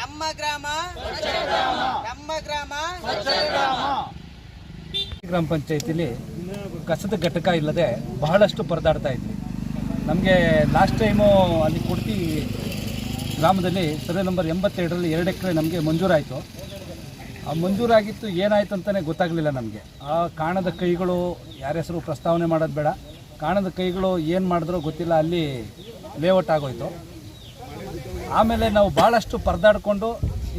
ನಮ್ಮ ಗ್ರಾಮ ನಮ್ಮ ಗ್ರಾಮ. ಗ್ರಾಮ ಪಂಚಾಯತಿಲಿ ಕಸದ ಘಟಕ ಇಲ್ಲದೆ ಬಹಳಷ್ಟು ಪರದಾಡ್ತಾ ಇದ್ವಿ. ನಮಗೆ ಲಾಸ್ಟ್ ಟೈಮು ಅಲ್ಲಿ ಕೊಡ್ತಿ ಗ್ರಾಮದಲ್ಲಿ ಸರ್ವೆ ನಂಬರ್ ಎಂಬತ್ತೆರಡರಲ್ಲಿ ಎರಡು ಎಕರೆ ನಮಗೆ ಮಂಜೂರಾಯಿತು. ಆ ಮಂಜೂರಾಗಿತ್ತು ಏನಾಯಿತು ಅಂತಲೇ ಗೊತ್ತಾಗಲಿಲ್ಲ ನಮಗೆ. ಆ ಕಾಣದ ಕೈಗಳು ಯಾರ ಹೆಸರು ಪ್ರಸ್ತಾವನೆ ಮಾಡೋದು ಬೇಡ. ಕಾಣದ ಕೈಗಳು ಏನು ಮಾಡಿದ್ರೋ ಗೊತ್ತಿಲ್ಲ, ಅಲ್ಲಿ ಲೇಔಟ್ ಆಗೋಯ್ತು. ಆಮೇಲೆ ನಾವು ಭಾಳಷ್ಟು ಪರದಾಡಿಕೊಂಡು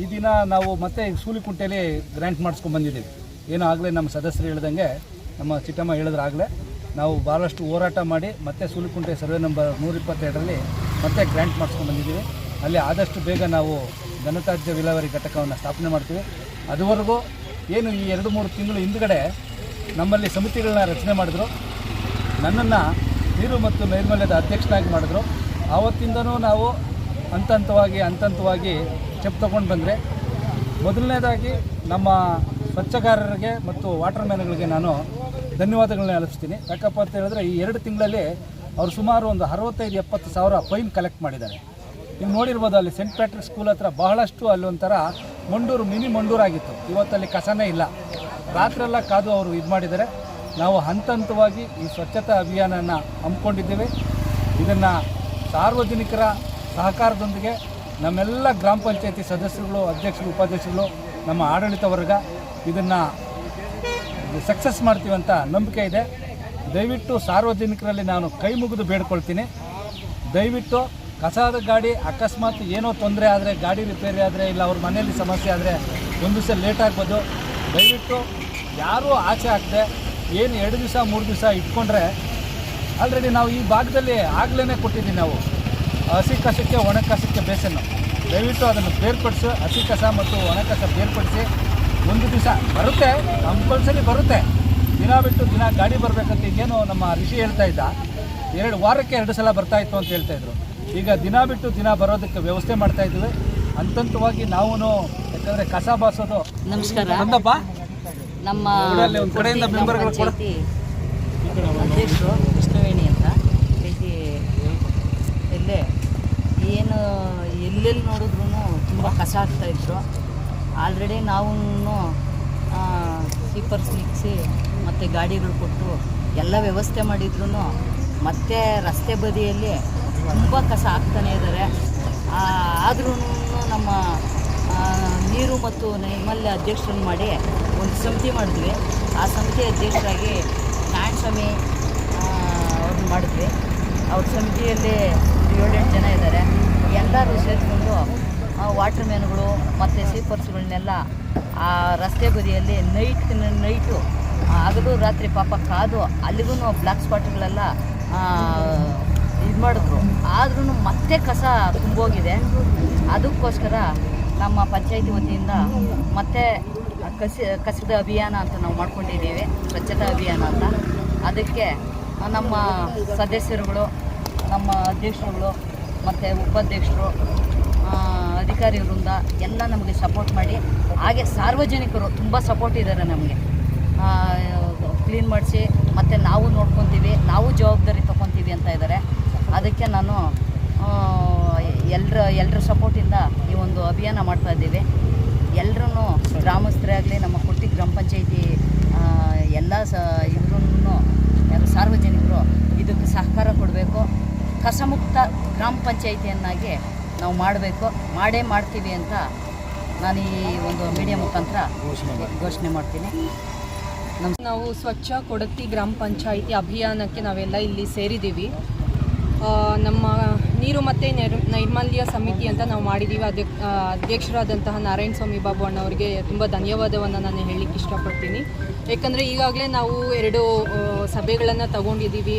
ಈ ದಿನ ನಾವು ಮತ್ತೆ ಸೂಲಿಕುಂಟೆಯಲ್ಲಿ ಗ್ರ್ಯಾಂಟ್ ಮಾಡಿಸ್ಕೊಂಡು ಬಂದಿದ್ದೀವಿ. ಏನೋ ಆಗಲೇ ನಮ್ಮ ಸದಸ್ಯರು ಹೇಳ್ದಂಗೆ, ನಮ್ಮ ಚಿಟ್ಟಮ್ಮ ಹೇಳಿದ್ರಾಗಲೇ ನಾವು ಭಾಳಷ್ಟು ಹೋರಾಟ ಮಾಡಿ ಮತ್ತೆ ಸೂಲಿಕುಂಟೆ ಸರ್ವೆ ನಂಬರ್ ನೂರಿಪ್ಪತ್ತೆರಡರಲ್ಲಿ ಮತ್ತೆ ಗ್ರ್ಯಾಂಟ್ ಮಾಡಿಸ್ಕೊಂಡು ಬಂದಿದ್ದೀವಿ. ಅಲ್ಲಿ ಆದಷ್ಟು ಬೇಗ ನಾವು ಘನತಾಜ್ಯ ವಿಲೇವಾರಿ ಘಟಕವನ್ನು ಸ್ಥಾಪನೆ ಮಾಡ್ತೀವಿ. ಅದುವರೆಗೂ ಏನು ಈ ಎರಡು ಮೂರು ತಿಂಗಳು ಹಿಂದ್ಗಡೆ ನಮ್ಮಲ್ಲಿ ಸಮಿತಿಗಳನ್ನ ರಚನೆ ಮಾಡಿದ್ರು. ನನ್ನನ್ನು ನೀರು ಮತ್ತು ನೈರ್ಮಲ್ಯದ ಅಧ್ಯಕ್ಷನಾಗಿ ಮಾಡಿದ್ರು. ಆವತ್ತಿಂದನೂ ನಾವು ಹಂತವಾಗಿ ಹಂತ ಹಂತವಾಗಿ ಸ್ಟೆಪ್ ತೊಗೊಂಡು ಬಂದರೆ, ಮೊದಲನೇದಾಗಿ ನಮ್ಮ ಸ್ವಚ್ಛಗಾರರಿಗೆ ಮತ್ತು ವಾಟರ್ ಮ್ಯಾನ್ಗಳಿಗೆ ನಾನು ಧನ್ಯವಾದಗಳನ್ನ ಅಲಿಸ್ತೀನಿ ಯಾಕಪ್ಪ ಅಂತ ಹೇಳಿದ್ರೆ, ಈ ಎರಡು ತಿಂಗಳಲ್ಲಿ ಅವರು ಸುಮಾರು ಒಂದು ಅರವತ್ತೈದು, ಎಪ್ಪತ್ತು ಸಾವಿರ ಫೈನ್ ಕಲೆಕ್ಟ್ ಮಾಡಿದ್ದಾರೆ. ನೀವು ನೋಡಿರ್ಬೋದು ಅಲ್ಲಿ ಸೆಂಟ್ ಪ್ಯಾಟ್ರಿಕ್ ಸ್ಕೂಲ್ ಹತ್ರ ಬಹಳಷ್ಟು ಅಲ್ಲಿ ಒಂಥರ ಮಂಡೂರು, ಮಿನಿ ಮಂಡೂರಾಗಿತ್ತು. ಇವತ್ತಲ್ಲಿ ಕಸನೇ ಇಲ್ಲ. ರಾತ್ರೆಲ್ಲ ಕಾದು ಅವರು ಇದು ಮಾಡಿದ್ದಾರೆ. ನಾವು ಹಂತ ಹಂತವಾಗಿ ಈ ಸ್ವಚ್ಛತಾ ಅಭಿಯಾನನ ಹಮ್ಮಿಕೊಂಡಿದ್ದೇವೆ. ಇದನ್ನು ಸಾರ್ವಜನಿಕರ ಸಹಕಾರದೊಂದಿಗೆ ನಮ್ಮೆಲ್ಲ ಗ್ರಾಮ ಪಂಚಾಯತಿ ಸದಸ್ಯರುಗಳು, ಅಧ್ಯಕ್ಷರು, ಉಪಾಧ್ಯಕ್ಷರುಗಳು, ನಮ್ಮ ಆಡಳಿತ ವರ್ಗ ಇದನ್ನು ಸಕ್ಸಸ್ ಮಾಡ್ತೀವಿ ಅಂತ ನಂಬಿಕೆ ಇದೆ. ದಯವಿಟ್ಟು ಸಾರ್ವಜನಿಕರಲ್ಲಿ ನಾನು ಕೈ ಮುಗಿದು ಬೇಡ್ಕೊಳ್ತೀನಿ. ದಯವಿಟ್ಟು ಕಸದ ಗಾಡಿ ಅಕಸ್ಮಾತ್ ಏನೋ ತೊಂದರೆ ಆದರೆ, ಗಾಡಿ ರಿಪೇರಿ ಆದರೆ, ಇಲ್ಲ ಅವ್ರ ಮನೆಯಲ್ಲಿ ಸಮಸ್ಯೆ ಆದರೆ ಒಂದು ದಿವಸ ಲೇಟ್ ಆಗ್ಬೋದು. ದಯವಿಟ್ಟು ಯಾರೂ ಆಚೆ ಆಗದೆ ಏನು ಎರಡು ದಿವಸ, ಮೂರು ದಿವಸ ಇಟ್ಕೊಂಡ್ರೆ ಆಲ್ರೆಡಿ ನಾವು ಈ ಭಾಗದಲ್ಲಿ ಆಗ್ಲೇ ಕೊಟ್ಟಿದ್ದೀವಿ ನಾವು. ಹಸಿ ಕಸಕ್ಕೆ ಒಣ ಕಸಕ್ಕೆ ಬೇಸನ್ನು. ದಯವಿಟ್ಟು ಅದನ್ನು ಬೇರ್ಪಡಿಸಿ. ಹಸಿ ಕಸ ಮತ್ತು ಒಣ ಕಸ ಬೇರ್ಪಡಿಸಿ ಒಂದು ದಿವಸ ಬರುತ್ತೆ ಕಂಪಲ್ಸರಿ ಬರುತ್ತೆ. ದಿನ ಬಿಟ್ಟು ದಿನ ಗಾಡಿ ಬರಬೇಕಂತ ಈಗೇನು ನಮ್ಮ ಋಷಿ ಹೇಳ್ತಾ ಇದ್ದ. ಎರಡು ವಾರಕ್ಕೆ ಎರಡು ಸಲ ಬರ್ತಾ ಇತ್ತು ಅಂತ ಹೇಳ್ತಾ ಇದ್ರು. ಈಗ ದಿನ ಬಿಟ್ಟು ದಿನ ಬರೋದಕ್ಕೆ ವ್ಯವಸ್ಥೆ ಮಾಡ್ತಾ ಇದ್ದೀವಿ. ಅಂತಂತವಾಗಿ ನಾವು ಯಾಕಂದರೆ ಕಸ ಬಾಸೋದು ನಮಸ್ಕಾರ. ನಮ್ಮ ಕಡೆಯಿಂದ ಮೆಂಬರ್ಗಳು ಅಧ್ಯಕ್ಷರು ಕೃಷ್ಣವೇಣಿ ಅಂತ. ಇಲ್ಲೇ ಏನು ಎಲ್ಲೆಲ್ಲಿ ನೋಡಿದ್ರು ತುಂಬ ಕಸ ಆಗ್ತಾ ಇದ್ರು. ಆಲ್ರೆಡಿ ನಾವು ಸ್ಲೀಪರ್ಸ್ ಮಿಕ್ಸಿ ಮತ್ತು ಗಾಡಿಗಳು ಕೊಟ್ಟು ಎಲ್ಲ ವ್ಯವಸ್ಥೆ ಮಾಡಿದ್ರು ಮತ್ತೆ ರಸ್ತೆ ಬದಿಯಲ್ಲಿ ತುಂಬ ಕಸ ಆಗ್ತಾನೇ ಇದ್ದಾರೆ ಆದ್ರೂ ನಮ್ಮ ನೀರು ಮತ್ತು ನೈಮಲ್ಯ ಅಧ್ಯಕ್ಷರನ್ನು ಮಾಡಿ ಒಂದು ಸಮಿತಿ ಮಾಡಿದ್ವಿ. ಆ ಸಮಿತಿ ಅಧ್ಯಕ್ಷರಾಗಿ ನಾರಾಯಣಸ್ವಾಮಿ ಅವ್ರನ್ನ ಮಾಡಿದ್ವಿ. ಅವ್ರ ಸಮಿತಿಯಲ್ಲಿ ಏಳೆಂಟು ಜನ ಇದ್ದಾರೆ. ಎಲ್ಲರೂ ಸೇರಿಕೊಂಡು ವಾಟರ್ ಮ್ಯಾನ್ಗಳು ಮತ್ತು ಸೀಪರ್ಸ್ಗಳನ್ನೆಲ್ಲ ಆ ರಸ್ತೆ ಬದಿಯಲ್ಲಿ ನೈಟ್ ನೈಟು ಹಗಲು ರಾತ್ರಿ ಪಾಪ ಕಾದು ಅಲ್ಲಿಗೂ ಬ್ಲ್ಯಾಕ್ ಸ್ಪಾಟ್ಗಳೆಲ್ಲ ಇದು ಮಾಡಿದ್ರು. ಆದ್ರೂ ಮತ್ತೆ ಕಸ ತುಂಬೋಗಿದೆ. ಅದಕ್ಕೋಸ್ಕರ ನಮ್ಮ ಪಂಚಾಯತಿ ವತಿಯಿಂದ ಮತ್ತೆ ಕಸಿ, ಕಸದ ಅಭಿಯಾನ ಅಂತ ನಾವು ಮಾಡ್ಕೊಂಡಿದ್ದೀವಿ. ಸ್ವಚ್ಛತಾ ಅಭಿಯಾನ ಅಂತ. ಅದಕ್ಕೆ ನಮ್ಮ ಸದಸ್ಯರುಗಳು ನಮ್ಮ ಅಧ್ಯಕ್ಷರುಗಳು ಮತ್ತು ಉಪಾಧ್ಯಕ್ಷರು ಅಧಿಕಾರಿ ವೃಂದ ಎಲ್ಲ ನಮಗೆ ಸಪೋರ್ಟ್ ಮಾಡಿ, ಹಾಗೆ ಸಾರ್ವಜನಿಕರು ತುಂಬ ಸಪೋರ್ಟ್ ಇದ್ದಾರೆ ನಮಗೆ. ಕ್ಲೀನ್ ಮಾಡಿಸಿ, ಮತ್ತು ನಾವು ನೋಡ್ಕೊತೀವಿ, ನಾವು ಜವಾಬ್ದಾರಿ ತೊಗೊತೀವಿ ಅಂತ ಇದ್ದಾರೆ. ಅದಕ್ಕೆ ನಾನು ಎಲ್ಲರ ಎಲ್ಲರ ಸಪೋರ್ಟಿಂದ ಈ ಒಂದು ಅಭಿಯಾನ ಮಾಡ್ತಾ ಇದ್ದೀವಿ. ಎಲ್ಲರೂ ಗ್ರಾಮಸ್ಥರೇ ಆಗಲಿ, ನಮ್ಮ ಕುರ್ತಿ ಗ್ರಾಮ ಪಂಚಾಯಿತಿ ಎಲ್ಲ ಸ ಇವ್ರೂ ಸಾರ್ವಜನಿಕರು ಇದಕ್ಕೆ ಸಹಕಾರ ಕೊಡಬೇಕು. ಕಸಮುಕ್ತ ಗ್ರಾಮ ಪಂಚಾಯಿತಿಯನ್ನಾಗಿ ನಾವು ಮಾಡಬೇಕು ಮಾಡೇ ಮಾಡ್ತೀವಿ ಅಂತ ನಾನು ಈ ಒಂದು ಮೀಡಿಯಾ ಮುಖಾಂತರ ಘೋಷಣೆ ಮಾಡ್ತೀನಿ. ನಾವು ಸ್ವಚ್ಛ ಕೊಡತಿ ಗ್ರಾಮ ಪಂಚಾಯಿತಿ ಅಭಿಯಾನಕ್ಕೆ ನಾವೆಲ್ಲ ಇಲ್ಲಿ ಸೇರಿದ್ದೀವಿ. ನಮ್ಮ ನೀರು ಮತ್ತು ನೈರ್ ನೈರ್ಮಲ್ಯ ಸಮಿತಿ ಅಂತ ನಾವು ಮಾಡಿದ್ದೀವಿ. ಆ, ಅಧ್ಯಕ್ಷರಾದಂತಹ ನಾರಾಯಣ ಸ್ವಾಮಿ ಬಾಬು ಅಣ್ಣವರಿಗೆ ತುಂಬ ಧನ್ಯವಾದವನ್ನು ನಾನು ಹೇಳಲಿಕ್ಕೆ ಇಷ್ಟಪಡ್ತೀನಿ. ಯಾಕಂದರೆ ಈಗಾಗಲೇ ನಾವು ಎರಡು ಸಭೆಗಳನ್ನು ತಗೊಂಡಿದ್ದೀವಿ.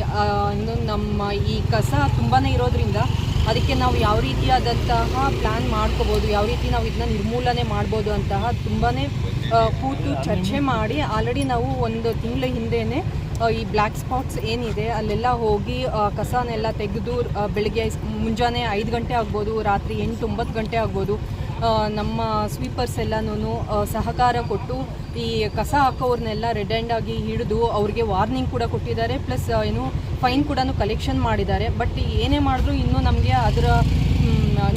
ಇನ್ನು ನಮ್ಮ ಈ ಕಸ ತುಂಬಾ ಇರೋದ್ರಿಂದ ಅದಕ್ಕೆ ನಾವು ಯಾವ ರೀತಿಯಾದಂತಹ ಪ್ಲ್ಯಾನ್ ಮಾಡ್ಕೋಬೋದು, ಯಾವ ರೀತಿ ನಾವು ಇದನ್ನ ನಿರ್ಮೂಲನೆ ಮಾಡ್ಬೋದು ಅಂತಹ ತುಂಬಾ ಕೂತು ಚರ್ಚೆ ಮಾಡಿ ಆಲ್ರೆಡಿ ನಾವು ಒಂದು ತಿಂಗಳ ಹಿಂದೆಯೇ ಈ ಬ್ಲ್ಯಾಕ್ ಸ್ಪಾಟ್ಸ್ ಏನಿದೆ ಅಲ್ಲೆಲ್ಲ ಹೋಗಿ ಕಸನೆಲ್ಲ ತೆಗೆದು ಬೆಳಗ್ಗೆ ಮುಂಜಾನೆ ಐದು ಗಂಟೆ ಆಗ್ಬೋದು, ರಾತ್ರಿ ಎಂಟು, ಒಂಬತ್ತು ಗಂಟೆ ಆಗ್ಬೋದು. ನಮ್ಮ ಸ್ವೀಪರ್ಸ್ ಎಲ್ಲನೂ ಸಹಕಾರ ಕೊಟ್ಟು ಈ ಕಸ ಹಾಕೋರ್ನೆಲ್ಲ ರೆಡ್ ಹ್ಯಾಂಡ್ ಆಗಿ ಹಿಡಿದು ಅವ್ರಿಗೆ ವಾರ್ನಿಂಗ್ ಕೂಡ ಕೊಟ್ಟಿದ್ದಾರೆ ಪ್ಲಸ್ ಏನು ಫೈನ್ ಕೂಡ ಕಲೆಕ್ಷನ್ ಮಾಡಿದ್ದಾರೆ. ಬಟ್ ಏನೇ ಮಾಡಿದ್ರು ಇನ್ನೂ ನಮಗೆ ಅದರ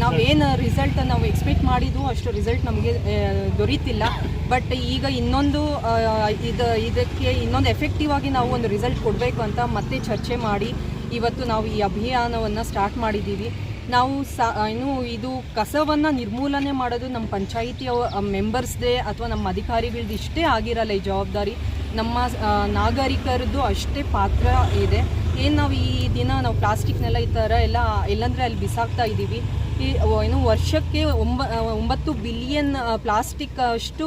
ನಾವೇನು ರಿಸಲ್ಟ್ ನಾವು ಎಕ್ಸ್ಪೆಕ್ಟ್ ಮಾಡಿದ್ದು ಅಷ್ಟು ರಿಸಲ್ಟ್ ನಮಗೆ ದೊರೀತಿಲ್ಲ. ಬಟ್ ಈಗ ಇನ್ನೊಂದು ಇದು, ಇದಕ್ಕೆ ಇನ್ನೊಂದು ಎಫೆಕ್ಟಿವ್ ಆಗಿ ನಾವು ಒಂದು ರಿಸಲ್ಟ್ ಕೊಡಬೇಕು ಅಂತ ಮತ್ತೆ ಚರ್ಚೆ ಮಾಡಿ ಇವತ್ತು ನಾವು ಈ ಅಭಿಯಾನವನ್ನು ಸ್ಟಾರ್ಟ್ ಮಾಡಿದ್ದೀವಿ. ನಾವು ಸ ಏನು ಇದು ಕಸವನ್ನು ನಿರ್ಮೂಲನೆ ಮಾಡೋದು ನಮ್ಮ ಪಂಚಾಯಿತಿಯ ಮೆಂಬರ್ಸ್ದೇ ಅಥವಾ ನಮ್ಮ ಅಧಿಕಾರಿಗಳದ್ದು ಇಷ್ಟೇ ಆಗಿರಲ್ಲ ಈ ಜವಾಬ್ದಾರಿ. ನಮ್ಮ ನಾಗರಿಕರದ್ದು ಅಷ್ಟೇ ಪಾತ್ರ ಇದೆ. ಏನು ನಾವು ಈ ದಿನ ನಾವು ಪ್ಲಾಸ್ಟಿಕ್ನೆಲ್ಲ ಈ ಥರ ಎಲ್ಲ, ಎಲ್ಲಂದರೆ ಅಲ್ಲಿ ಬಿಸಾಕ್ತಾ ಇದ್ದೀವಿ. ಈ ಏನು ವರ್ಷಕ್ಕೆ ಒಂಬ ಒಂಬತ್ತು ಬಿಲಿಯನ್ ಪ್ಲಾಸ್ಟಿಕ್ ಅಷ್ಟು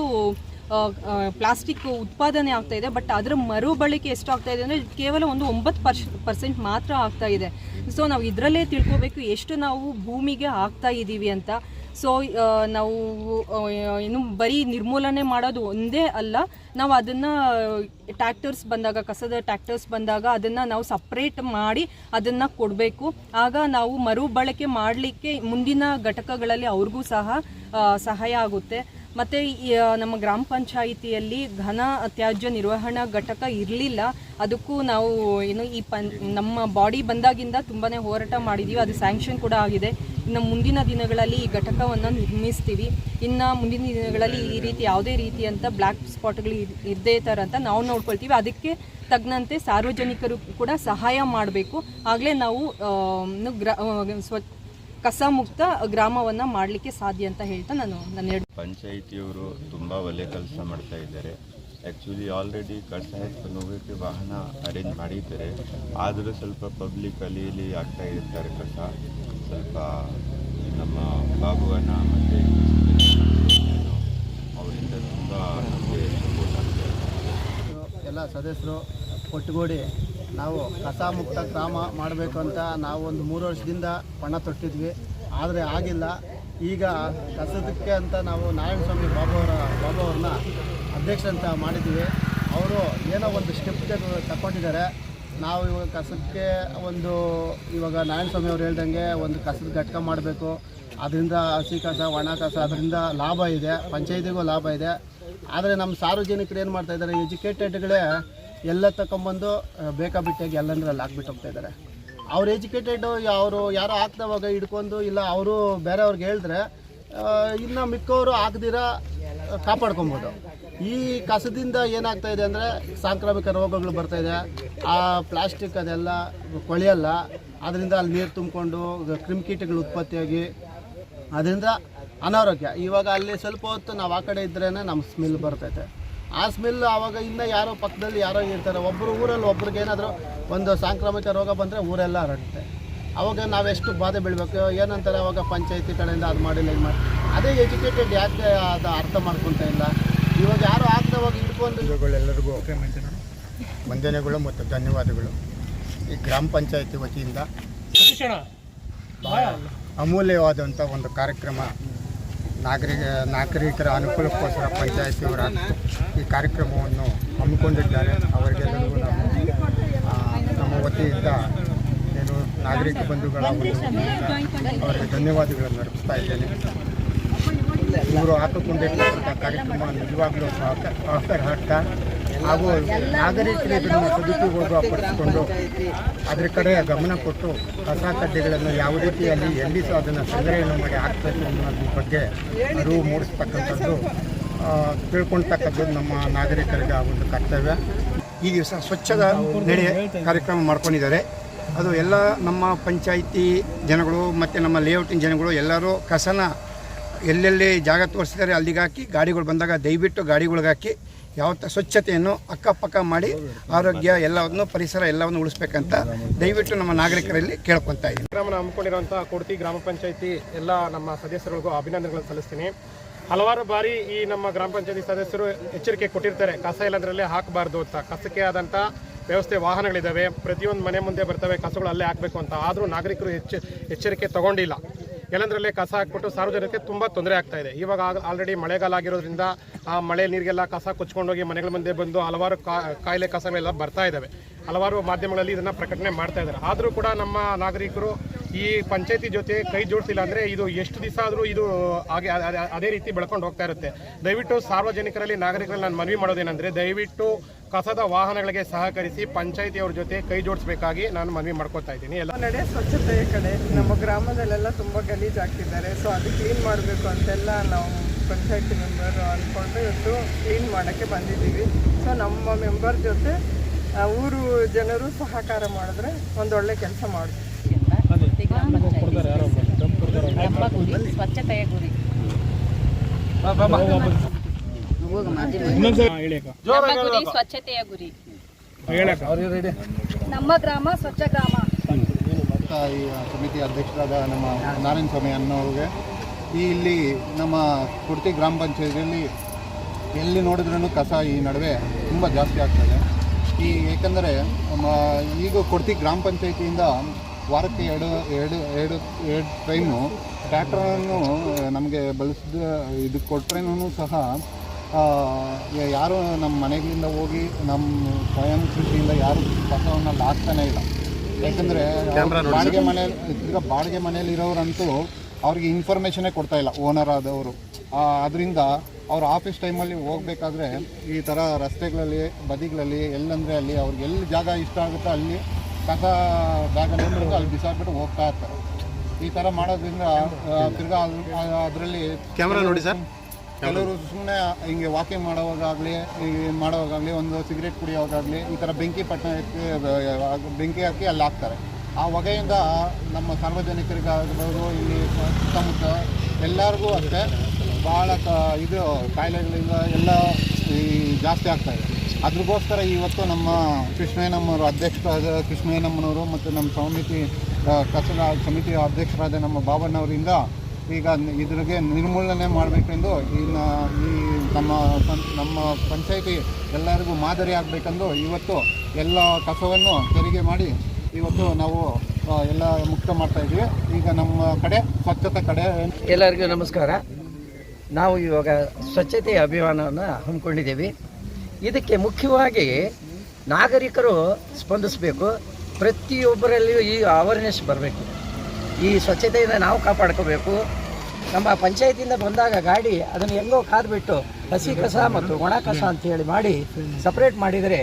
ಪ್ಲಾಸ್ಟಿಕ್ ಉತ್ಪಾದನೆ ಆಗ್ತಾ ಇದೆ, ಬಟ್ ಅದರ ಮರುಬಳಕೆ ಎಷ್ಟು ಆಗ್ತಾ ಇದೆ ಅಂದರೆ ಕೇವಲ ಒಂದು ಒಂಬತ್ತು ಪರ್ಶ್ ಪರ್ಸೆಂಟ್ ಮಾತ್ರ ಆಗ್ತಾ ಇದೆ. ಸೊ ನಾವು ಇದರಲ್ಲೇ ತಿಳ್ಕೋಬೇಕು ಎಷ್ಟು ನಾವು ಭೂಮಿಗೆ ಆಗ್ತಾ ಇದ್ದೀವಿ ಅಂತ. ಸೊ ನಾವು ಏನು ಬರೀ ನಿರ್ಮೂಲನೆ ಮಾಡೋದು ಒಂದೇ ಅಲ್ಲ, ನಾವು ಅದನ್ನು ಟ್ಯಾಕ್ಟರ್ಸ್ ಬಂದಾಗ, ಕಸದ ಟ್ಯಾಕ್ಟರ್ಸ್ ಬಂದಾಗ ಅದನ್ನು ನಾವು ಸಪ್ರೇಟ್ ಮಾಡಿ ಅದನ್ನು ಕೊಡಬೇಕು. ಆಗ ನಾವು ಮರುಬಳಕೆ ಮಾಡಲಿಕ್ಕೆ ಮುಂದಿನ ಘಟಕಗಳಲ್ಲಿ ಅವ್ರಿಗೂ ಸಹ ಸಹಾಯ ಆಗುತ್ತೆ. ಮತ್ತು ನಮ್ಮ ಗ್ರಾಮ ಪಂಚಾಯಿತಿಯಲ್ಲಿ ಘನ ತ್ಯಾಜ್ಯ ನಿರ್ವಹಣಾ ಘಟಕ ಇರಲಿಲ್ಲ. ಅದಕ್ಕೂ ನಾವು ಏನು ಈ ಪನ್ ನಮ್ಮ ಬಾಡಿ ಬಂದಾಗಿಂದ ತುಂಬಾ ಹೋರಾಟ ಮಾಡಿದ್ದೀವಿ ಅದು ಸ್ಯಾಂಕ್ಷನ್ ಕೂಡ ಆಗಿದೆ. ಇನ್ನು ಮುಂದಿನ ದಿನಗಳಲ್ಲಿ ಈ ಘಟಕವನ್ನು ನಿರ್ಮಿಸ್ತೀವಿ. ಇನ್ನು ಮುಂದಿನ ದಿನಗಳಲ್ಲಿ ಈ ರೀತಿ ಯಾವುದೇ ರೀತಿಯಂಥ ಬ್ಲ್ಯಾಕ್ ಸ್ಪಾಟ್ಗಳು ಇರದೇ ಥರ ಅಂತ ನಾವು ನೋಡ್ಕೊಳ್ತೀವಿ. ಅದಕ್ಕೆ ತಗ್ನಂತೆ ಸಾರ್ವಜನಿಕರು ಕೂಡ ಸಹಾಯ ಮಾಡಬೇಕು. ಆಗಲೇ ನಾವು ಗ್ರ ಸ್ವಚ್ಛ ಸ್ವ ಕಸ ಮುಕ್ತ ಗ್ರಾಮವನ್ನು ಮಾಡಲಿಕ್ಕೆ ಸಾಧ್ಯ ಅಂತ ಹೇಳ್ತಾ ನಾನು ನನ್ನ ಎರಡು ಪಂಚಾಯಿತಿಯವರು ತುಂಬ ಒಳ್ಳೆ ಕೆಲಸ ಮಾಡ್ತಾ ಇದ್ದಾರೆ. ಆ್ಯಕ್ಚುಲಿ ಆಲ್ರೆಡಿ ಕಸ ಎತ್ಕೊಂಡು ಹೋಗೋಕ್ಕೆ ವಾಹನ ಅರೇಂಜ್ ಮಾಡಿದ್ದಾರೆ. ಆದರೂ ಸ್ವಲ್ಪ ಪಬ್ಲಿಕ್ ಅಲ್ಲಿ ಇಲ್ಲಿ ಆಗ್ತಾ ಇರ್ತಾರೆ ಕಸ. ಸ್ವಲ್ಪ ನಮ್ಮ ಬಾಬುವನ ಮತ್ತು ಅವರಿಂದ ತುಂಬ ನಮಗೆ ಸಪೋರ್ಟ್ ಆಗ್ತಾ ಎಲ್ಲ ಸದಸ್ಯರು ಒಟ್ಟುಗೂಡಿ ನಾವು ಕಸ ಮುಕ್ತ ಗ್ರಾಮ ಮಾಡಬೇಕು ಅಂತ ನಾವು ಒಂದು ಮೂರು ವರ್ಷದಿಂದ ಪಣ ತೊಟ್ಟಿದ್ವಿ. ಆದರೆ ಆಗಿಲ್ಲ. ಈಗ ಕಸದಕ್ಕೆ ಅಂತ ನಾವು ನಾರಾಯಣಸ್ವಾಮಿ ಬಾಬು ಅವರ, ಬಾಬು ಅಧ್ಯಕ್ಷ ಅಂತ ಮಾಡಿದ್ವಿ ಅವರು ಏನೋ ಒಂದು ಸ್ಟೆಪ್ ತಗೊಂಡಿದ್ದಾರೆ ನಾವು ಇವಾಗ ಕಸಕ್ಕೆ ಒಂದು, ಇವಾಗ ನಾರಾಯಣಸ್ವಾಮಿ ಅವ್ರು ಹೇಳ್ದಂಗೆ ಒಂದು ಕಸದ ಘಟಕ ಮಾಡಬೇಕು. ಅದರಿಂದ ಹಸಿ ಕಸ, ಒಣ ಕಸ, ಅದರಿಂದ ಲಾಭ ಇದೆ. ಪಂಚಾಯತಿಗೂ ಲಾಭ ಇದೆ. ಆದರೆ ನಮ್ಮ ಸಾರ್ವಜನಿಕರು ಏನು ಮಾಡ್ತಾ ಇದ್ದಾರೆ ಎಜುಕೇಟೆಡ್ಗಳೇ ಎಲ್ಲ ತಗೊಂಬಂದು ಎಲ್ಲಂದ್ರೆ ಅಲ್ಲಿ ಹಾಕ್ಬಿಟ್ಟು ಹೋಗ್ತಾ ಇದ್ದಾರೆ. ಅವ್ರು ಎಜುಕೇಟೆಡ್ ಅವರು ಯಾರೋ ಹಾಕ್ದವಾಗ ಹಿಡ್ಕೊಂಡು, ಇಲ್ಲ ಅವರು ಬೇರೆಯವ್ರಿಗೆ ಹೇಳಿದ್ರೆ ಇನ್ನು ಮಿಕ್ಕವರು ಹಾಕ್ದಿರ ಕಾಪಾಡ್ಕೊಬೋದು. ಈ ಕಸದಿಂದ ಏನಾಗ್ತಾ ಇದೆ ಅಂದರೆ, ಸಾಂಕ್ರಾಮಿಕ ರೋಗಗಳು ಬರ್ತಾ ಇದೆ. ಆ ಪ್ಲಾಸ್ಟಿಕ್ ಅದೆಲ್ಲ ಕೊಳೆಯಲ್ಲ ಅದರಿಂದ ಅಲ್ಲಿ ನೀರು ತುಂಬಿಕೊಂಡು ಕ್ರಿಮಿಕೀಟಗಳು ಉತ್ಪತ್ತಿಯಾಗಿ ಅದರಿಂದ ಅನಾರೋಗ್ಯ. ಇವಾಗ ಅಲ್ಲಿ ಸ್ವಲ್ಪ ಹೊತ್ತು ನಾವು ಆ ಕಡೆ ಇದ್ರೇ ನಮ್ಮ ಸ್ಮೆಲ್ ಬರ್ತೈತೆ. ಆ ಸ್ಮೆಲ್ ಆವಾಗ ಇನ್ನು ಯಾರೋ ಪಕ್ಕದಲ್ಲಿ ಯಾರೋ ಇರ್ತಾರೆ ಒಬ್ಬರು ಊರಲ್ಲಿ ಒಬ್ರಿಗೆ ಏನಾದರೂ ಒಂದು ಸಾಂಕ್ರಾಮಿಕ ರೋಗ ಬಂದರೆ ಊರೆಲ್ಲ ಹರಡುತ್ತೆ. ಅವಾಗ ನಾವೆಷ್ಟು ಬಾಧೆ ಬೀಳಬೇಕು ಏನಂತಾರೆ ಅವಾಗ ಪಂಚಾಯತಿ ಕಡೆಯಿಂದ ಅದು ಮಾಡಿಲ್ಲ ಇದು ಮಾಡಿ. ಅದೇ ಎಜುಕೇಟೆಡ್ ಯಾಕೆ ಅದು ಅರ್ಥ ಮಾಡ್ಕೊತಾ ಇಲ್ಲ? ಇವಾಗ ಯಾರು ಆಗ್ದವಾಗ ಇಟ್ಕೊಂಡು ಎಲ್ಲರಿಗೂ. ವಂದನೆಗಳು ಮತ್ತು ಧನ್ಯವಾದಗಳು. ಈ ಗ್ರಾಮ ಪಂಚಾಯತಿ ವತಿಯಿಂದ ಬಹಳ ಅಮೂಲ್ಯವಾದಂಥ ಒಂದು ಕಾರ್ಯಕ್ರಮ ನಾಗರಿಕ ನಾಗರಿಕರ ಅನುಕೂಲಕ್ಕೋಸ್ಕರ ಪಂಚಾಯತಿಯವರ ಈ ಕಾರ್ಯಕ್ರಮವನ್ನು ಹಮ್ಮಿಕೊಂಡಿದ್ದಾರೆ. ಅವರಿಗೆಲ್ಲರಿಗೂ ನಾವು ನಮ್ಮ ವತಿಯಿಂದ ಏನು ನಾಗರಿಕ ಬಂಧುಗಳ ಅವರಿಗೆ ಧನ್ಯವಾದಗಳನ್ನು ಅರ್ಪಿಸ್ತಾ ಇದ್ದೇನೆ. ಇವರು ಹಾಕಿಕೊಂಡಿರ್ತಕ್ಕಂಥ ಕಾರ್ಯಕ್ರಮ ನಿಜವಾಗ್ಲೂ ಸಹಕಾರಾರ್ಥ ಹಾಗೂ ನಾಗರಿಕರು ಇದನ್ನು ಸದುಪಯೋಗ ಪಡಿಸಿಕೊಂಡು ಅದರ ಕಡೆ ಗಮನ ಕೊಟ್ಟು ಕಸ ಕಡ್ಡಿಗಳನ್ನು ಯಾವ ರೀತಿಯಲ್ಲಿ ಎಲ್ಲಿ ಸಹ ಅದನ್ನು ಸಂಗ್ರಹಣೆ ಮಾಡಿ ಹಾಕಬೇಕು ಅನ್ನೋದ್ರ ಬಗ್ಗೆ ಅರಿವು ಮೂಡಿಸ್ತಕ್ಕಂಥದ್ದು ತಿಳ್ಕೊಳ್ತಕ್ಕಂಥದ್ದು ನಮ್ಮ ನಾಗರಿಕರಿಗೆ ಆ ಒಂದು ಕರ್ತವ್ಯ. ಈ ದಿವಸ ಸ್ವಚ್ಛದ ನಡೆ ಕಾರ್ಯಕ್ರಮ ಮಾಡ್ಕೊಂಡಿದ್ದಾರೆ. ಅದು ಎಲ್ಲ ನಮ್ಮ ಪಂಚಾಯಿತಿ ಜನಗಳು ಮತ್ತು ನಮ್ಮ ಲೇಔಟಿನ ಜನಗಳು ಎಲ್ಲರೂ ಕಸನ ಎಲ್ಲೆಲ್ಲಿ ಜಾಗ ತೋರಿಸಿದ್ದಾರೆ ಅಲ್ಲಿಗೆ ಹಾಕಿ ಗಾಡಿಗಳು ಬಂದಾಗ ದಯವಿಟ್ಟು ಗಾಡಿಗಳಿಗೆ ಹಾಕಿ ಯಾವತ್ತ ಸ್ವಚ್ಛತೆಯನ್ನು ಅಕ್ಕಪಕ್ಕ ಮಾಡಿ ಆರೋಗ್ಯ ಎಲ್ಲವನ್ನು, ಪರಿಸರ ಎಲ್ಲವನ್ನು ಉಳಿಸ್ಬೇಕಂತ ದಯವಿಟ್ಟು ನಮ್ಮ ನಾಗರಿಕರಲ್ಲಿ ಕೇಳ್ಕೊತಾ ಇದ್ದೀನಿ. ಕಾರ್ಯಕ್ರಮನ ಹಮ್ಮಿಕೊಂಡಿರುವಂಥ ಕೊಡ್ತಿ ಗ್ರಾಮ ಪಂಚಾಯತಿ ಎಲ್ಲ ನಮ್ಮ ಸದಸ್ಯರಿಗೂ ಅಭಿನಂದನೆಗಳನ್ನು ಸಲ್ಲಿಸ್ತೀನಿ. ಹಲವಾರು ಬಾರಿ ಈ ನಮ್ಮ ಗ್ರಾಮ ಪಂಚಾಯತಿ ಸದಸ್ಯರು ಎಚ್ಚರಿಕೆ ಕೊಟ್ಟಿರ್ತಾರೆ, ಕಸ ಇಲ್ಲದ್ರಲ್ಲೇ ಹಾಕಬಾರ್ದು ಅಂತ. ಕಸಕ್ಕೆ ಆದಂಥ ವ್ಯವಸ್ಥೆ ವಾಹನಗಳಿದ್ದಾವೆ ಪ್ರತಿಯೊಂದು ಮನೆ ಮುಂದೆ ಬರ್ತವೆ, ಕಸಗಳು ಅಲ್ಲೇ ಹಾಕಬೇಕು ಅಂತ. ಆದರೂ ನಾಗರಿಕರು ಹೆಚ್ಚು ಎಚ್ಚರಿಕೆ ತಗೊಂಡಿಲ್ಲ. ಎಲ್ಲಂದ್ರಲ್ಲೇ ಕಸ ಹಾಕ್ಬಿಟ್ಟು ಸಾರ್ವಜನಿಕರಿಗೆ ತುಂಬ ತೊಂದರೆ ಆಗ್ತಾ ಇದೆ. ಇವಾಗ ಆಲ್ರೆಡಿ ಮಳೆಗಾಲ ಆಗಿರೋದ್ರಿಂದ ಆ ಮಳೆ ನೀರಿಗೆಲ್ಲ ಕಸ ಕೊಚ್ಕೊಂಡೋಗಿ ಮನೆಗಳ ಮುಂದೆ ಬಂದು ಹಲವಾರು ಕಾಯಿಲೆ ಕಸಗಳೆಲ್ಲ ಬರ್ತಾ ಇದ್ದಾವೆ ಹಲವಾರು ಮಾಧ್ಯಮಗಳಲ್ಲಿ ಇದನ್ನು ಪ್ರಕಟಣೆ ಮಾಡ್ತಾ ಇದ್ದಾರೆ ಆದರೂ ಕೂಡ ನಮ್ಮ ನಾಗರಿಕರು ಈ ಪಂಚಾಯತಿ ಜೊತೆ ಕೈ ಜೋಡಿಸಿಲ್ಲ ಅಂದರೆ ಇದು ಎಷ್ಟು ದಿವಸ ಆದರೂ ಇದು ಹಾಗೆ, ಅದೇ ರೀತಿ ಬೆಳ್ಕೊಂಡು ಹೋಗ್ತಾ ಇರುತ್ತೆ. ದಯವಿಟ್ಟು ಸಾರ್ವಜನಿಕರಲ್ಲಿ ನಾಗರಿಕರಲ್ಲಿ ನಾನು ಮನವಿ ಮಾಡೋದೇನೆಂದರೆ ದಯವಿಟ್ಟು ಕಸದ ವಾಹನಗಳಿಗೆ ಸಹಕರಿಸಿ ಪಂಚಾಯತಿಯವ್ರ ಜೊತೆ ಕೈ ಜೋಡಿಸಬೇಕಾಗಿ ನಾನು ಮನವಿ ಮಾಡ್ಕೊತಾ ಇದ್ದೀನಿ. ಎಲ್ಲ ನಡೆ ಸ್ವಚ್ಛತೆಯ ಕಡೆ. ನಮ್ಮ ಗ್ರಾಮದಲ್ಲೆಲ್ಲ ತುಂಬ ಗಲೀಜಾಗ್ತಿದ್ದಾರೆ ಸೊ ಅದು ಕ್ಲೀನ್ ಮಾಡಬೇಕು ಅಂತೆಲ್ಲ ನಾವು ಪಂಚಾಯತಿ ಮೆಂಬರ್ ಅಂದ್ಕೊಂಡು ಇವತ್ತು ಕ್ಲೀನ್ ಮಾಡೋಕ್ಕೆ ಬಂದಿದ್ದೀವಿ. ಸೊ ನಮ್ಮ ಮೆಂಬರ್ ಜೊತೆ ಊರು ಜನರು ಸಹಕಾರ ಮಾಡಿದ್ರೆ ಒಂದೊಳ್ಳೆ ಕೆಲಸ ಮಾಡ್ತೀವಿ ಸ್ವಚ್ಛತೆಯ ಗುರಿ. ನಮ್ಮ ಗುರಿ ಸ್ವಚ್ಛತೆಯ ಗುರಿ. ನಮ್ಮ ಗ್ರಾಮ ಸ್ವಚ್ಛ ಗ್ರಾಮ. ಈ ಸಮಿತಿ ಅಧ್ಯಕ್ಷರಾದ ನಮ್ಮ ನಾರಾಯಣ ಸ್ವಾಮಿ ಅನ್ನೋರಿಗೆ ಈ ಇಲ್ಲಿ ನಮ್ಮ ಕುರ್ತಿ ಗ್ರಾಮ ಪಂಚಾಯತಿಯಲ್ಲಿ ಎಲ್ಲಿ ನೋಡಿದ್ರೂ ಕಸ ಈ ನಡುವೆ ತುಂಬ ಜಾಸ್ತಿ ಆಗ್ತದೆ. ಈ ಏಕೆಂದರೆ ನಮ್ಮ ಈಗ ಕೊಡ್ತಿ ಗ್ರಾಮ ಪಂಚಾಯತಿಯಿಂದ ವಾರಕ್ಕೆ ಎರಡು ಎರಡು ಎರಡು ಎರಡು ಟೈಮು ಟ್ಯಾಕ್ಟ್ರನ್ನು ನಮಗೆ ಬಳಸಿದ ಇದು ಕೊಟ್ರೇನೂ ಸಹ ಯಾರು ನಮ್ಮ ಮನೆಗಳಿಂದ ಹೋಗಿ ನಮ್ಮ ಸ್ವಯಂ ಕೃಷಿಯಿಂದ ಯಾರು ಕಸವನ್ನು ಹಾಕ್ತಾನೆ ಇಲ್ಲ. ಯಾಕಂದರೆ ಬಾಡಿಗೆ ಮನೆಯಲ್ಲಿ ಈಗ ಬಾಡಿಗೆ ಮನೇಲಿ ಇರೋರಂತೂ ಅವ್ರಿಗೆ ಇನ್ಫಾರ್ಮೇಷನೇ ಕೊಡ್ತಾ ಇಲ್ಲ ಓನರ್ ಆದವರು. ಅದರಿಂದ ಅವ್ರ ಆಫೀಸ್ ಟೈಮಲ್ಲಿ ಹೋಗಬೇಕಾದ್ರೆ ಈ ಥರ ರಸ್ತೆಗಳಲ್ಲಿ ಬದಿಗಳಲ್ಲಿ ಎಲ್ಲಂದರೆ ಅಲ್ಲಿ ಅವ್ರಿಗೆ ಎಲ್ಲಿ ಜಾಗ ಇಷ್ಟ ಆಗುತ್ತೋ ಅಲ್ಲಿ ಕಸ ಜಾಗ ನೋಡ್ಬಿಟ್ಟು ಅಲ್ಲಿ ಬಿಸಾಕ್ಬಿಟ್ಟು ಹೋಗ್ತಾ ಇರ್ತಾರೆ. ಈ ಥರ ಮಾಡೋದ್ರಿಂದ ತಿರ್ಗಾ ಅದರಲ್ಲಿ ಕ್ಯಾಮ್ರಾ ನೋಡಿ ಸರ್. ಕೆಲವರು ಸುಮ್ಮನೆ ಹಿಂಗೆ ವಾಕಿಂಗ್ ಮಾಡೋವಾಗಲಿ ಮಾಡೋವಾಗಲಿ ಒಂದು ಸಿಗರೇಟ್ ಕುಡಿಯೋವಾಗಲಿ ಈ ಥರ ಬೆಂಕಿ ಪಟ್ಟಣ ಬೆಂಕಿ ಹಾಕಿ ಅಲ್ಲಿ ಹಾಕ್ತಾರೆ. ಆ ಹೊಗೆಯಿಂದ ನಮ್ಮ ಸಾರ್ವಜನಿಕರಿಗಾಗ್ಬೋದು, ಇಲ್ಲಿ ಸುತ್ತಮುತ್ತ ಎಲ್ಲರಿಗೂ ಅಷ್ಟೇ ಭಾಳ ಕ, ಇದು, ಕಾಯಿಲೆಗಳಿಂದ ಎಲ್ಲ ಈ ಜಾಸ್ತಿ ಆಗ್ತಾ ಇದೆ. ಅದ್ರಗೋಸ್ಕರ ಇವತ್ತು ನಮ್ಮ ಕೃಷ್ಣಯ್ಯನಮ್ಮನವರು ಅಧ್ಯಕ್ಷರಾದ, ಕೃಷ್ಣಯ್ಯನಮ್ಮನವರು ಮತ್ತು ನಮ್ಮ ಸಮಿತಿ ಕಸರ ಸಮಿತಿಯ ಅಧ್ಯಕ್ಷರಾದ ನಮ್ಮ ಬಾಬಣ್ಣವರಿಂದ ಈಗ ಇದ್ರಿಗೆ ನಿರ್ಮೂಲನೆ ಮಾಡಬೇಕೆಂದು ಇನ್ನು ಈ ನಮ್ಮ ನಮ್ಮ ಪಂಚಾಯಿತಿ ಎಲ್ಲರಿಗೂ ಮಾದರಿ ಆಗಬೇಕೆಂದು ಇವತ್ತು ಎಲ್ಲ ಕಸವನ್ನು ತೆರಿಗೆ ಮಾಡಿ ಇವತ್ತು ನಾವು ಎಲ್ಲ ಮುಕ್ತ ಮಾಡ್ತಾ ಇದ್ವಿ ಈಗ ನಮ್ಮ ಕಡೆ ಸ್ವಚ್ಛತೆ ಕಡೆ ಎಲ್ಲರಿಗೂ ನಮಸ್ಕಾರ. ನಾವು ಇವಾಗ ಸ್ವಚ್ಛತೆಯ ಅಭಿಯಾನವನ್ನು ಹಮ್ಮಿಕೊಂಡಿದ್ದೀವಿ. ಇದಕ್ಕೆ ಮುಖ್ಯವಾಗಿ ನಾಗರಿಕರು ಸ್ಪಂದಿಸಬೇಕು. ಪ್ರತಿಯೊಬ್ಬರಲ್ಲಿಯೂ ಈ ಅವೇರ್ನೆಸ್ ಬರಬೇಕು. ಈ ಸ್ವಚ್ಛತೆಯಿಂದ ನಾವು ಕಾಪಾಡ್ಕೋಬೇಕು. ನಮ್ಮ ಪಂಚಾಯತಿಯಿಂದ ಬಂದಾಗ ಗಾಡಿ ಅದನ್ನು ಹೆಂಗೋ ಕಾದ್ಬಿಟ್ಟು ಹಸಿ ಕಸ ಮತ್ತು ಒಣ ಕಸ ಅಂತ ಹೇಳಿ ಮಾಡಿ ಸಪ್ರೇಟ್ ಮಾಡಿದರೆ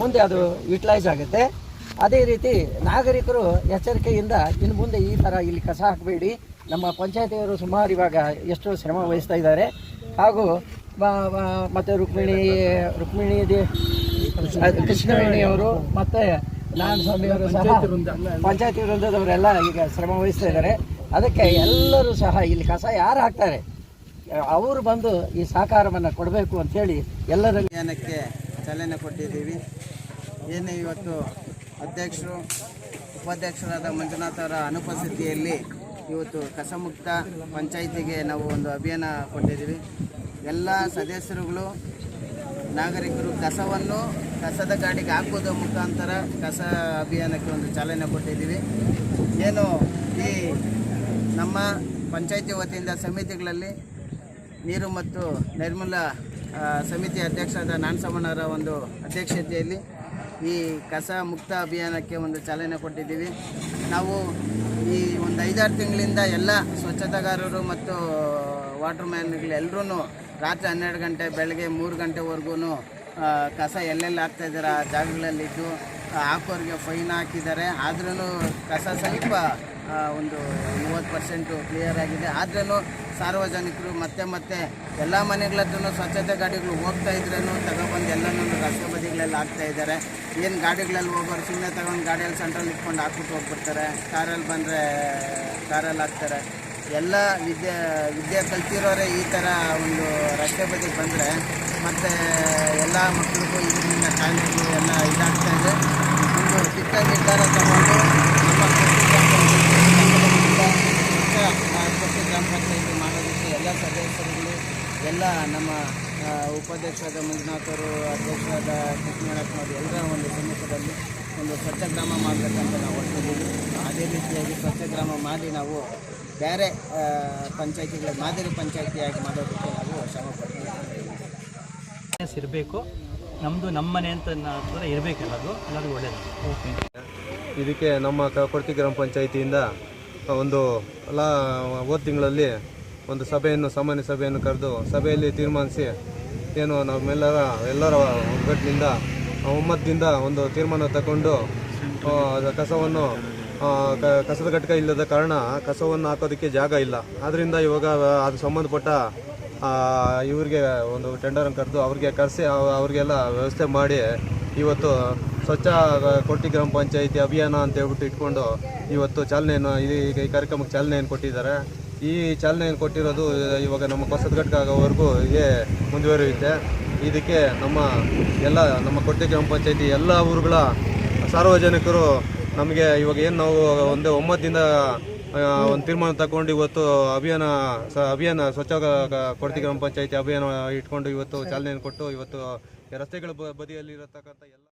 ಮುಂದೆ ಅದು ಯುಟಿಲೈಸ್ ಆಗುತ್ತೆ. ಅದೇ ರೀತಿ ನಾಗರಿಕರು ಎಚ್ಚರಿಕೆಯಿಂದ ಇನ್ನು ಮುಂದೆ ಈ ಥರ ಇಲ್ಲಿ ಕಸ ಹಾಕಬೇಡಿ. ನಮ್ಮ ಪಂಚಾಯತಿಯವರು ಸುಮಾರು ಇವಾಗ ಎಷ್ಟು ಶ್ರಮ ವಹಿಸ್ತಾ ಇದ್ದಾರೆ. ಹಾಗೂ ಮತ್ತು ರುಕ್ಮಿಣಿ ರುಕ್ಮಿಣಿ ಕೃಷ್ಣವೇಣಿಯವರು ಮತ್ತು ನಾರಾಯಣ ಸ್ವಾಮಿಯವರು ಸಹ ಪಂಚಾಯತಿ ವೃಂದದವರೆಲ್ಲ ಈಗ ಶ್ರಮ ವಹಿಸ್ತಾ ಇದ್ದಾರೆ ಅದಕ್ಕೆ ಎಲ್ಲರೂ ಸಹ ಇಲ್ಲಿ ಕಸ ಯಾರು ಹಾಕ್ತಾರೆ? ಅವರು ಬಂದು ಈ ಸಹಕಾರವನ್ನು ಕೊಡಬೇಕು ಅಂತೇಳಿ ಎಲ್ಲರಲ್ಲಿ ಅಭಿಯಾನಕ್ಕೆ ಚಾಲನೆ ಕೊಟ್ಟಿದ್ದೀವಿ. ಏನು ಇವತ್ತು ಅಧ್ಯಕ್ಷರು ಉಪಾಧ್ಯಕ್ಷರಾದ ಮಂಜುನಾಥ್ ಅವರ ಅನುಪಸ್ಥಿತಿಯಲ್ಲಿ ಇವತ್ತು ಕಸಮುಕ್ತ ಪಂಚಾಯಿತಿಗೆ ನಾವು ಒಂದು ಅಭಿಯಾನ ಕೊಟ್ಟಿದ್ದೀವಿ. ಎಲ್ಲ ಸದಸ್ಯರುಗಳು ನಾಗರಿಕರು ಕಸವನ್ನು ಕಸದ ಗಾಡಿಗೆ ಹಾಕೋದ್ರ ಮುಖಾಂತರ ಕಸ ಅಭಿಯಾನಕ್ಕೆ ಒಂದು ಚಾಲನೆ ಕೊಟ್ಟಿದ್ದೀವಿ. ಏನು ಈ ನಮ್ಮ ಪಂಚಾಯಿತಿ ವತಿಯಿಂದ ಸಮಿತಿಗಳಲ್ಲಿ ನೀರು ಮತ್ತು ನಿರ್ಮೂಲ ಸಮಿತಿ ಅಧ್ಯಕ್ಷರಾದ ನಾನ್ಸಮ್ಮನವರ ಒಂದು ಅಧ್ಯಕ್ಷತೆಯಲ್ಲಿ ಈ ಕಸ ಮುಕ್ತ ಅಭಿಯಾನಕ್ಕೆ ಒಂದು ಚಾಲನೆ ಕೊಟ್ಟಿದ್ದೀವಿ. ನಾವು ಈ ಒಂದು ಐದಾರು ತಿಂಗಳಿಂದ ಎಲ್ಲ ಸ್ವಚ್ಛತಾಗಾರರು ಮತ್ತು ವಾಟರ್ ಮ್ಯಾನ್ಗಳೆಲ್ಲರೂ ರಾತ್ರಿ ಹನ್ನೆರಡು ಗಂಟೆ, ಬೆಳಗ್ಗೆ ಮೂರು ಗಂಟೆವರೆಗೂ ಕಸ ಎಲ್ಲೆಲ್ಲಿ ಹಾಕ್ತಾ ಇದ್ದಾರೆ ಆ ಜಾಗಗಳಲ್ಲಿದ್ದು ಹಾಕೋರಿಗೆ ಫೈನ್ ಹಾಕಿದ್ದಾರೆ. ಆದ್ರೂ ಕಸ ಸ್ವಲ್ಪ ಒಂದು ಮೂವತ್ತು ಪರ್ಸೆಂಟು ಕ್ಲಿಯರ್ ಆಗಿದೆ. ಆದ್ರೂ ಸಾರ್ವಜನಿಕರು ಮತ್ತೆ ಮತ್ತೆ ಎಲ್ಲ ಮನೆಗಳ ಹತ್ರನೂ ಸ್ವಚ್ಛತೆ ಗಾಡಿಗಳು ಹೋಗ್ತಾ ಇದ್ರೂ ತಗೊಬಂದು ಎಲ್ಲನೂ ರಸ್ತೆ ಬದಿಗಳೆಲ್ಲ ಹಾಕ್ತಾ ಇದ್ದಾರೆ. ಏನು ಗಾಡಿಗಳಲ್ಲಿ ಹೋಗೋರು ಸುಮ್ಮನೆ ತಗೊಂಡು ಗಾಡಿಯಲ್ಲಿ ಸೆಂಟ್ರಲ್ಲಿ ಇಟ್ಕೊಂಡು ಹಾಕ್ಬಿಟ್ಟು ಹೋಗ್ಬಿಡ್ತಾರೆ. ಕಾರಲ್ಲಿ ಬಂದರೆ ಕಾರಲ್ಲಿ ಹಾಕ್ತಾರೆ. ಎಲ್ಲ ವಿದ್ಯೆ ವಿದ್ಯೆ ಕಲ್ತಿರೋರೆ ಈ ಥರ ಒಂದು ರಸ್ತೆ ಬದಿಗೆ ಬಂದರೆ ಮತ್ತು ಎಲ್ಲ ಮಕ್ಕಳಿಗೂ ಇದರಿಂದ ಕಾಲೇಜು ಎಲ್ಲ ಇದಾಗ್ತಾ ಇದೆ. ಒಂದು ಚಿಕ್ಕ ನಿರ್ಧಾರ ತಗೊಂಡು ನಮ್ಮ ಕೊಟ್ಟಿ ಗ್ರಾಮ ಪಂಚಾಯತಿ ಮಾಡೋದಕ್ಕೆ ಎಲ್ಲ ಸದಸ್ಯರುಗಳು, ಎಲ್ಲ ನಮ್ಮ ಉಪಾಧ್ಯಕ್ಷರಾದ ಮಂಜುನಾಥ್ ಅವರು ಅಧ್ಯಕ್ಷರಾದ ಕೃಷ್ಣಪ್ಪನವರು ಎಲ್ಲರ ಒಂದು ಸಮ್ಮುಖದಲ್ಲಿ ಒಂದು ಸ್ವಚ್ಛ ಗ್ರಾಮ ಮಾಡಬೇಕಂತ ನಾವು ಹೊರಟಿದ್ದೀವಿ. ಅದೇ ರೀತಿಯಾಗಿ ಸ್ವಚ್ಛ ಗ್ರಾಮ ಮಾಡಿ ನಾವು ಬೇರೆ ಪಂಚಾಯತಿಗಳ ಮಾದರಿ ಪಂಚಾಯತಿಯಾಗಿ ಮಾಡೋದಕ್ಕೆ ನಾವು ಶ್ರಮ ಪಡ್ತೀವಿ. ಇರಬೇಕು. ನಮ್ಮದು ನಮ್ಮನೆ ಅಂತ ಕೂಡ ಇರಬೇಕಲ್ಲ ಅದು? ಎಲ್ಲರಿಗೂ ಒಳ್ಳೆಯದು ಇದಕ್ಕೆ ನಮ್ಮ ಕೊಡ್ತಿ ಗ್ರಾಮ ಪಂಚಾಯಿತಿಯಿಂದ ಒಂದು ಎಲ್ಲ ಹೋದ ತಿಂಗಳಲ್ಲಿ ಒಂದು ಸಭೆಯನ್ನು ಸಾಮಾನ್ಯ ಸಭೆಯನ್ನು ಕರೆದು ಸಭೆಯಲ್ಲಿ ತೀರ್ಮಾನಿಸಿ ಏನು ನಮ್ಮೆಲ್ಲರ ಎಲ್ಲರ ಒಗ್ಗಟ್ಟಿನಿಂದ ಒಮ್ಮತದಿಂದ ಒಂದು ತೀರ್ಮಾನ ತಗೊಂಡು ಕಸವನ್ನು ಕಸದ ಘಟಕ ಇಲ್ಲದ ಕಾರಣ ಕಸವನ್ನು ಹಾಕೋದಕ್ಕೆ ಜಾಗ ಇಲ್ಲ. ಆದ್ದರಿಂದ ಇವಾಗ ಅದು ಸಂಬಂಧಪಟ್ಟ ಇವ್ರಿಗೆ ಒಂದು ಟೆಂಡರನ್ನು ಕರೆದು ಅವ್ರಿಗೆ ಕರೆಸಿ ಅವ್ರಿಗೆಲ್ಲ ವ್ಯವಸ್ಥೆ ಮಾಡಿ ಇವತ್ತು ಸ್ವಚ್ಛ ಕೊಟ್ಟಿ ಗ್ರಾಮ ಪಂಚಾಯಿತಿ ಅಭಿಯಾನ ಅಂತ ಹೇಳ್ಬಿಟ್ಟು ಇಟ್ಕೊಂಡು ಇವತ್ತು ಚಾಲನೆಯನ್ನು, ಈ ಈ ಕಾರ್ಯಕ್ರಮಕ್ಕೆ ಚಾಲನೆಯನ್ನು ಕೊಟ್ಟಿದ್ದಾರೆ. ಈ ಚಾಲನೆಯನ್ನು ಕೊಟ್ಟಿರೋದು ಇವಾಗ ನಮ್ಮ ಕಸದ ಘಟಕ ಆಗೋವರೆಗೂ ಹೀಗೆ ಮುಂದುವರಿಯುತ್ತೆ. ಇದಕ್ಕೆ ನಮ್ಮ ಎಲ್ಲ ನಮ್ಮ ಕೊಟ್ಟೆ ಗ್ರಾಮ ಪಂಚಾಯಿತಿ ಎಲ್ಲ ಊರುಗಳ ಸಾರ್ವಜನಿಕರು ನಮಗೆ ಇವಾಗ ಏನು ನಾವು ಒಂದೇ ಒಮ್ಮತ್ತಿಂದ ಒಂದು ತೀರ್ಮಾನ ತಗೊಂಡು ಇವತ್ತು ಅಭಿಯಾನ ಸ, ಅಭಿಯಾನ ಸ್ವಚ್ಛ ಕೊಡ್ತಿ ಗ್ರಾಮ ಪಂಚಾಯತಿ ಅಭಿಯಾನ ಇಟ್ಕೊಂಡು ಇವತ್ತು ಚಾಲನೆಯನ್ನು ಕೊಟ್ಟು ಇವತ್ತು ರಸ್ತೆಗಳ ಬದಿಯಲ್ಲಿ ಇರತಕ್ಕಂಥ ಎಲ್ಲ